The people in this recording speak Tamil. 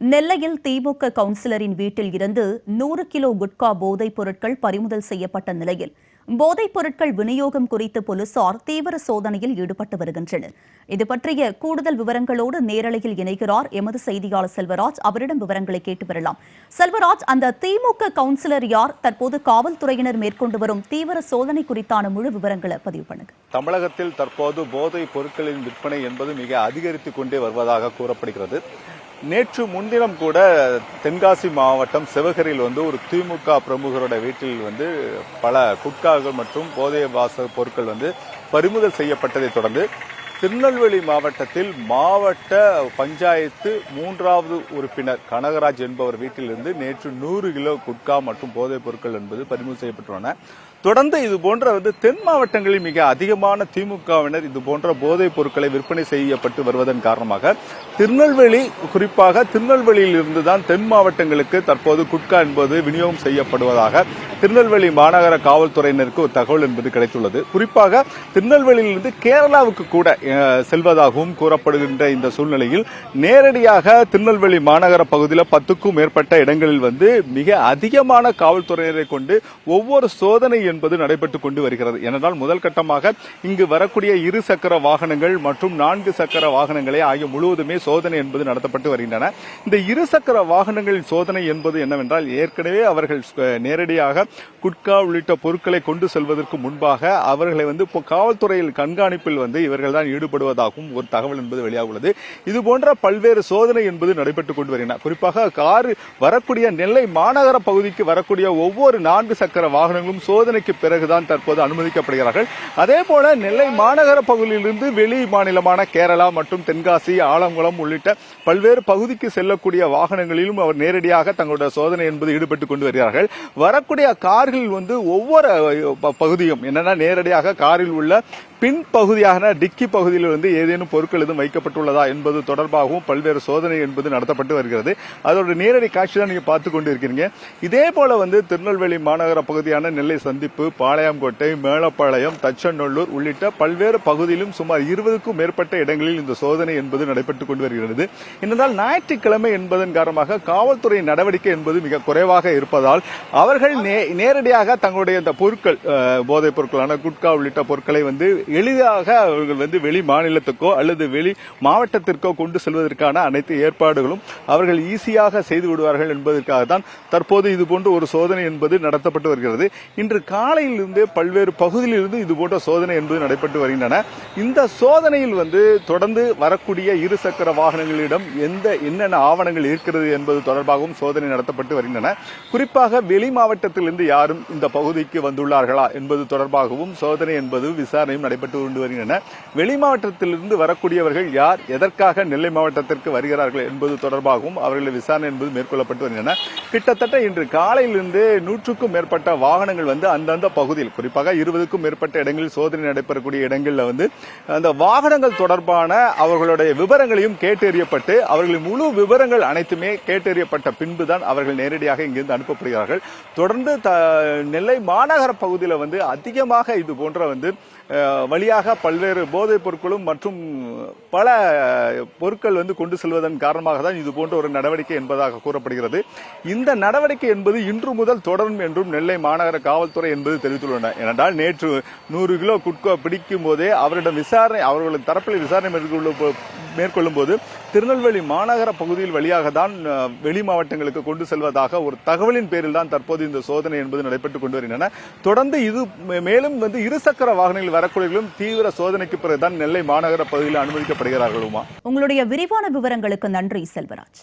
நெல்லையில் திமுக கவுன்சிலரின் வீட்டில் இருந்து நூறு கிலோ குட்கா போதைப் பொருட்கள் பறிமுதல் செய்யப்பட்ட நிலையில் போதைப் பொருட்கள் விநியோகம் குறித்து போலீசார் தீவிர சோதனையில் ஈடுபட்டு வருகின்றனர். இது பற்றிய கூடுதல் விவரங்களோடு நேரலையில் இணைகிறார் எமது செய்தியாளர் செல்வராஜ். அவரிடம் விவரங்களை கேட்டு வரலாம் செல்வராஜ் அந்த திமுக கவுன்சிலர் யார்? தற்போது காவல்துறையினர் மேற்கொண்டு வரும் தீவிர சோதனை குறித்தான முழு விவரங்களை பதிவு பண்ணுங்க. தமிழகத்தில் தற்போது போதைப் பொருட்களின் விற்பனை என்பது மிக அதிகரித்துக் கொண்டே வருவதாக கூறப்படுகிறது. நேற்று முன்தினம் கூட தென்காசி மாவட்டம் சிவகரியில் வந்து ஒரு திமுக பிரமுகரோட வீட்டில் வந்து பல குட்காகள் மற்றும் போதை வாச பொருட்கள் வந்து பறிமுதல் செய்யப்பட்டதைத் தொடர்ந்து திருநெல்வேலி மாவட்டத்தில் மாவட்ட பஞ்சாயத்து மூன்றாவது உறுப்பினர் கனகராஜ் என்பவர் வீட்டிலிருந்து நேற்று நூறு கிலோ குட்கா மற்றும் போதைப் பொருட்கள் என்பது பறிமுதல் செய்யப்பட்டுள்ளன. தொடர்ந்து இது போன்ற வந்து தென் மாவட்டங்களில் மிக அதிகமான திமுகவினர் இது போன்ற போதைப் பொருட்களை விற்பனை செய்யப்பட்டு வருவதன் காரணமாக திருநெல்வேலி குறிப்பாக திருநெல்வேலியில் இருந்துதான் தென் மாவட்டங்களுக்கு தற்போது குட்கா என்பது விநியோகம் செய்யப்படுவதாக திருநெல்வேலி மாநகர காவல்துறையினருக்கு ஒரு தகவல் என்பது கிடைத்துள்ளது. குறிப்பாக திருநெல்வேலியிலிருந்து கேரளாவுக்கு கூட செல்வதாகவும் கூறப்படுகின்ற இந்த சூழ்நிலையில் நேரடியாக திருநெல்வேலி மாநகர பகுதியில் பத்துக்கும் மேற்பட்ட இடங்களில் வந்து மிக அதிகமான காவல்துறையினரை கொண்டு ஒவ்வொரு சோதனை என்பது நடைபெற்றுக் கொண்டு வருகிறது. ஏனென்றால் முதல் கட்டமாக இங்கு வரக்கூடிய இரு சக்கர வாகனங்கள் மற்றும் நான்கு சக்கர வாகனங்களே ஆகிய முழுவதுமே சோதனை என்பது நடத்தப்பட்டு வருகின்றன. இந்த இரு சக்கர வாகனங்களின் சோதனை என்பது என்னவென்றால் ஏற்கனவே அவர்கள் நேரடியாக குட்கா உள்ளிட்ட பொருட்களை கொண்டு செல்வதற்கு முன்பாக அவர்களை வந்து இப்போ காவல்துறையில் கண்காணிப்பில் வந்து இவர்கள் தான் ஈடுபடுவதாகவும் ஒரு தகவல் என்பது வெளியாக உள்ளது. இது போன்ற பல்வேறு சோதனை என்பது நடைபெற்றுக் கொண்டு வருகின்றன. குறிப்பாக கார் வரக்கூடிய நெல்லை மாநகர பகுதிக்கு வரக்கூடிய ஒவ்வொரு நான்கு சக்கர வாகனங்களும் சோதனைக்கு பிறகுதான் தற்போது அனுமதிக்கப்படுகிறார்கள். அதே போல நெல்லை மாநகர பகுதியிலிருந்து வெளி மாநிலமான கேரளா மற்றும் தென்காசி ஆலங்குளம் உள்ளிட்ட பல்வேறு பகுதிக்கு செல்லக்கூடிய வாகனங்களிலும் அவர் நேரடியாக தங்களுடைய சோதனை என்பது ஈடுபட்டுக் கொண்டு வருகிறார்கள். வரக்கூடிய கார்கள் வந்து ஒவ்வொரு ப- பகுதியும் என்னன்னா நேரடியாக காரில் உள்ள பின்பகுதியான டிக்கி பகுதியில் வந்து ஏதேனும் பொருட்கள் எதுவும் வைக்கப்பட்டுள்ளதா என்பது தொடர்பாகவும் பல்வேறு சோதனை என்பது நடத்தப்பட்டு வருகிறது. அதோட நேரடி காட்சி தான் நீங்க பார்த்து கொண்டு இருக்கிறீங்க இதே போல வந்து திருநெல்வேலி மாநகர பகுதியான நெல்லை சந்திப்பு பாளையங்கோட்டை மேலப்பாளையம் தச்சநல்லூர் உள்ளிட்ட பல்வேறு பகுதியிலும் சுமார் இருபதுக்கும் மேற்பட்ட இடங்களில் இந்த சோதனை என்பது நடைபெற்றுக் கொண்டு வருகிறது. என்னதால் ஞாயிற்றுக்கிழமை என்பதன் காரணமாக காவல்துறை நடவடிக்கை என்பது மிக குறைவாக இருப்பதால் அவர்கள் நே- நேரடியாக தங்களுடைய இந்த பொருட்கள் போதைப் பொருட்களான குட்கா உள்ளிட்ட பொருட்களை வந்து எளிதாக அவர்கள் வந்து வெளி மாநிலத்துக்கோ அல்லது வெளி மாவட்டத்திற்கோ கொண்டு செல்வதற்கான அனைத்து ஏற்பாடுகளும் அவர்கள் ஈஸியாக செய்து விடுவார்கள் என்பதற்காக தான் தற்போது இதுபோன்ற ஒரு சோதனை என்பது நடத்தப்பட்டு வருகிறது. இன்று காலையிலிருந்து பல்வேறு பகுதியிலிருந்து இதுபோன்ற சோதனை என்பது நடைபெற்று வருகின்றன. இந்த சோதனையில் வந்து தொடர்ந்து வரக்கூடிய இரு சக்கர வாகனங்களிடம் எந்த என்னென்ன ஆவணங்கள் இருக்கிறது என்பது தொடர்பாகவும் சோதனை நடத்தப்பட்டு வருகின்றன. குறிப்பாக வெளி மாவட்டத்திலிருந்து யாரும் இந்த பகுதிக்கு வந்துள்ளார்களா என்பது தொடர்பாகவும் சோதனை என்பது விசாரணையும் நடைபெற்று கொண்டு வருகின்றன. வெளி மாவட்டத்திலிருந்து வரக்கூடியவர்கள் யார் எதற்காக நெல்லை மாவட்டத்திற்கு வருகிறார்கள் என்பது தொடர்பாகவும் அவர்களின் விசாரணை என்பது மேற்கொள்ளப்பட்டு வருகின்றன. கிட்டத்தட்ட இன்று காலையிலிருந்து நூற்றுக்கும் மேற்பட்ட வாகனங்கள் வந்து அந்தந்த பகுதியில் குறிப்பாக இருபதுக்கும் மேற்பட்ட இடங்களில் சோதனை நடைபெறக்கூடிய இடங்களில் வந்து அந்த வாகனங்கள் தொடர்பான அவர்களுடைய விவரங்களையும் கேட்டறியப்பட்டு அவர்களின் முழு விவரங்கள் அனைத்துமே கேட்டறியப்பட்ட பின்புதான் அவர்கள் நேரடியாக இங்கிருந்து அனுப்பப்படுகிறார்கள். தொடர்ந்து த- நெல்லை மாநகர பகுதியில் வந்து அதிகமாக இது போன்ற வந்து வழியாக பல்வேறு போதைப் பொருட்களும் மற்றும் பல பொருட்கள் வந்து கொண்டு செல்வதன் காரணமாக தான் இது போன்ற ஒரு நடவடிக்கை என்பதாக கூறப்படுகிறது. இந்த நடவடிக்கை என்பது இன்று முதல் தொடரும் என்றும் நெல்லை மாநகர காவல்துறை என்பது தெரிவித்துள்ளன. ஏனென்றால் நேற்று நூறு கிலோ குட்கா பிடிக்கும் போதே அவரிடம் விசாரணை அவர்களின் தரப்பில் விசாரணை மேற்கொள்ளும் போது திருநெல்வேலி மாநகர பகுதியில் வழியாக தான் வெளி மாவட்டங்களுக்கு கொண்டு செல்வதாக ஒரு தகவலின் பேரில் தான் தற்போது இந்த சோதனை என்பது நடைபெற்றுக் கொண்டு வருகின்றன. தொடர்ந்து இது மேலும் வந்து இருசக்கர வாகனங்களில் வரக்கூடியவர்களும் தீவிர சோதனைக்கு பிறகுதான் நெல்லை மாநகர பகுதியில் அனுமதிக்கப்படுகிறார்களுமா? உங்களுடைய விரிவான விவரங்களுக்கு நன்றி செல்வராஜ்.